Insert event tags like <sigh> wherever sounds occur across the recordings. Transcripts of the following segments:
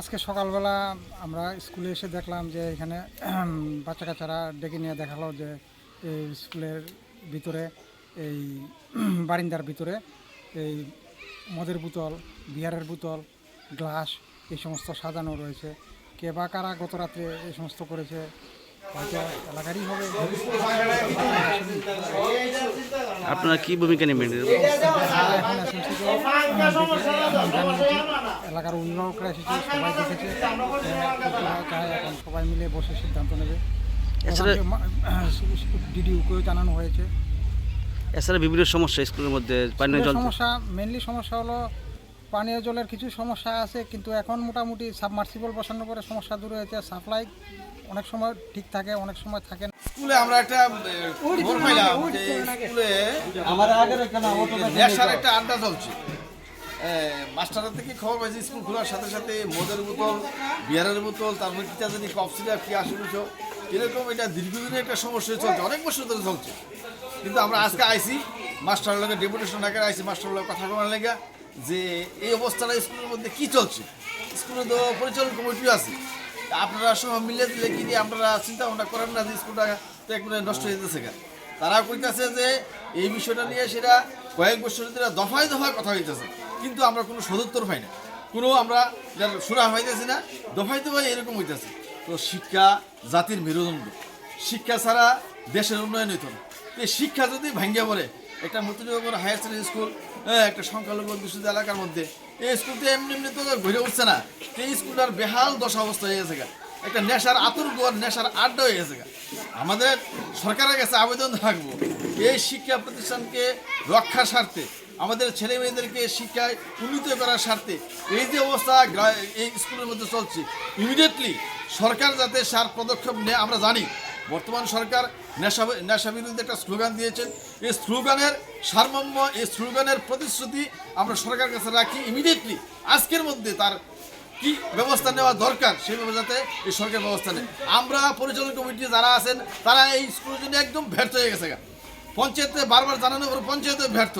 আজকে সকালবেলা আমরা স্কুলে এসে দেখলাম যে এখানে <clears throat> বাচ্চা কাচ্চারা ডেকে নিয়ে দেখাল যে এই স্কুলের ভিতরে, এই <clears throat> বারিন্দার ভিতরে এই মদের বোতল, বিয়ারের বোতল, গ্লাস, এই সমস্ত সাজানো রয়েছে। কে বা কারা গত রাত্রে এই সমস্ত করেছে আপনারা কি ভূমিকা নেবেন? এলাকার অভিভাবকরা এসেছে সবাই দেখেছে এখন সবাই মিলে বসে সিদ্ধান্ত নেবে। এছাড়া- ডিডিউকেও জানানো হয়েছে। এছাড়া বিভিন্ন সমস্যা স্কুলের মধ্যে পানীয় জল সমস্যা মেনলি সমস্যা হলো পানীয় জলের কিছু সমস্যা আছে কিন্তু এখন মোটামুটি সাবমার্সিবল বসানোর পরে সমস্যা দূর হয়েছে। সাপ্লাই অনেক সময় ঠিক থাকে অনেক সময় থাকে না। স্কুলে আমরা একটা খবর পাইলাম যে স্কুলে নেশার একটা আড্ডা চলছে। মাস্টাররা থেকে খবর পাইছি স্কুল খোলার সাথে সাথে মদের বোতল বিয়ারের বোতল তারপরে কিটা জানি কফ সিরাপ কি আসলে এরকম এটা দীর্ঘদিনের একটা সমস্যা চলছে অনেক বছর ধরে চলছে। কিন্তু আমরা আজকে আইছি মাস্টার লোকের ডেপুটেশন আকারে আইসি মাস্টার লোক কথা বলার লেগে। যে এই অবস্থাটা স্কুলের মধ্যে কি চলছে? স্কুলে তো পরিচালন কমিটিও আছে। আপনারা সব মিলে দিলে কি দিয়ে আপনারা চিন্তা ভাবনা করেন না যে স্কুলটা তো একবারে নষ্ট হয়ে কেন তারা কইতাছে যে এই বিষয়টা নিয়ে সেটা কয়েক বছর ধরে দফায় দফায় কথা হইতেছে। কিন্তু আমরা কোনো সদুত্তর পাই না। কোনো আমরা সুরা হইতেছি না, দফায় দফায় এরকম হইতেছে। তো শিক্ষা জাতির মেরুদণ্ড। শিক্ষা ছাড়া দেশের উন্নয়ন হইত না। এই শিক্ষা যদি ভাঙ্গিয়া পড়ে একটা মতিনগর হায়ার সেকেন্ডারি স্কুল হ্যাঁ, একটা সংখ্যালঘু অধ্যুষিত এলাকার মধ্যে। এই স্কুলটা এমনি এমনি তো ঘুরে উঠছে না। এই স্কুলটার বেহাল দশা অবস্থা হয়ে গেছে একটা নেশার আতুর গোয়ার নেশার আড্ডা হয়ে গেছে আমাদের সরকারের কাছে আবেদন থাকব এই শিক্ষা প্রতিষ্ঠানকে রক্ষার স্বার্থে আমাদের ছেলে মেয়েদেরকে শিক্ষায় উন্নীত করার স্বার্থে এই যে অবস্থা এই স্কুলের মধ্যে চলছে। ইমিডিয়েটলি সরকার যাতে সার পদক্ষেপ নেয় আমরা জানি। বর্তমান সরকার নেশা নেশা বিরুদ্ধে একটা স্লোগান দিয়েছেন এই স্লোগানের সারমর্ম, এই স্লোগানের প্রতিশ্রুতি আমরা সরকারের কাছে রাখি ইমিডিয়েটলি আজকের মধ্যে তার কি ব্যবস্থা নেওয়া দরকার সেইভাবে যাতে এই সরকার ব্যবস্থা নেয়। আমরা পরিচালন কমিটি যারা আছেন, তারা এই স্কুলের জন্য একদম ব্যর্থ হয়ে গেছে। পঞ্চায়েতে বারবার জানানো পরে পঞ্চায়েতে ব্যর্থ।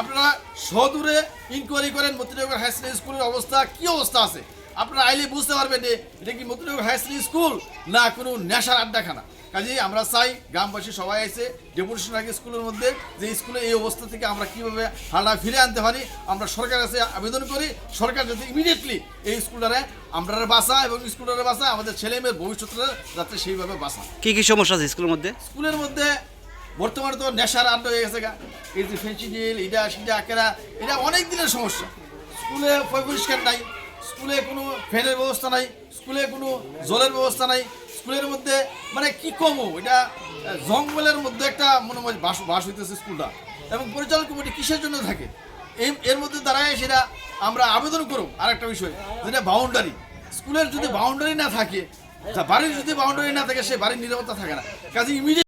আপনারা সদূরে ইনকোয়ারি করেন, মতিনগর হাই স্কুল স্কুলের অবস্থা, কি অবস্থা আছে? আপনারা আইলে বুঝতে পারবেন যে এটা কি মতিনগর হাই স্কুল স্কুল না কোনো নেশার আড্ডাখানা? কাজেই আমরা চাই গ্রামবাসী সবাই আছে ডেপুটেশন রাখি স্কুলের মধ্যে যে স্কুলে এই অবস্থা থেকে আমরা কীভাবে হালটা ফিরে আনতে পারি আমরা সরকারের কাছে আবেদন করি সরকার যাতে ইমিডিয়েটলি এই স্কুলটারে আমরা বাঁচা এবং স্কুলটারে বাঁচা আমাদের ছেলে মেয়ের ভবিষ্যৎটা যাতে সেইভাবে বাঁচা কি কি সমস্যা আছে স্কুলের মধ্যে? স্কুলের মধ্যে বর্তমানে তো নেশার আড্ডা হয়ে গেছে গা। এই যে ফেন্সিডিল এটা সেটা আকেরা এটা অনেক দিনের সমস্যা। স্কুলে পরিষ্কার নাই। স্কুলে কোনো ফ্যানের ব্যবস্থা নাই, স্কুলে কোনো জলের ব্যবস্থা নাই। স্কুলের মধ্যে মানে কি কমো এটা জঙ্গলের মধ্যে একটা মনে হয় বাস বাস হইতেছে স্কুলটা। এবং পরিচালন কমিটি কিসের জন্য থাকে? এই এর মধ্যে দাঁড়ায় সেটা আমরা আবেদন করব আরেকটা বিষয়, যেটা বাউন্ডারি স্কুলের যদি বাউন্ডারি না থাকে বাড়ির যদি বাউন্ডারি না থাকে, সে বাড়ির নিরাপত্তা থাকে না। কাজে ইমিডিয়েট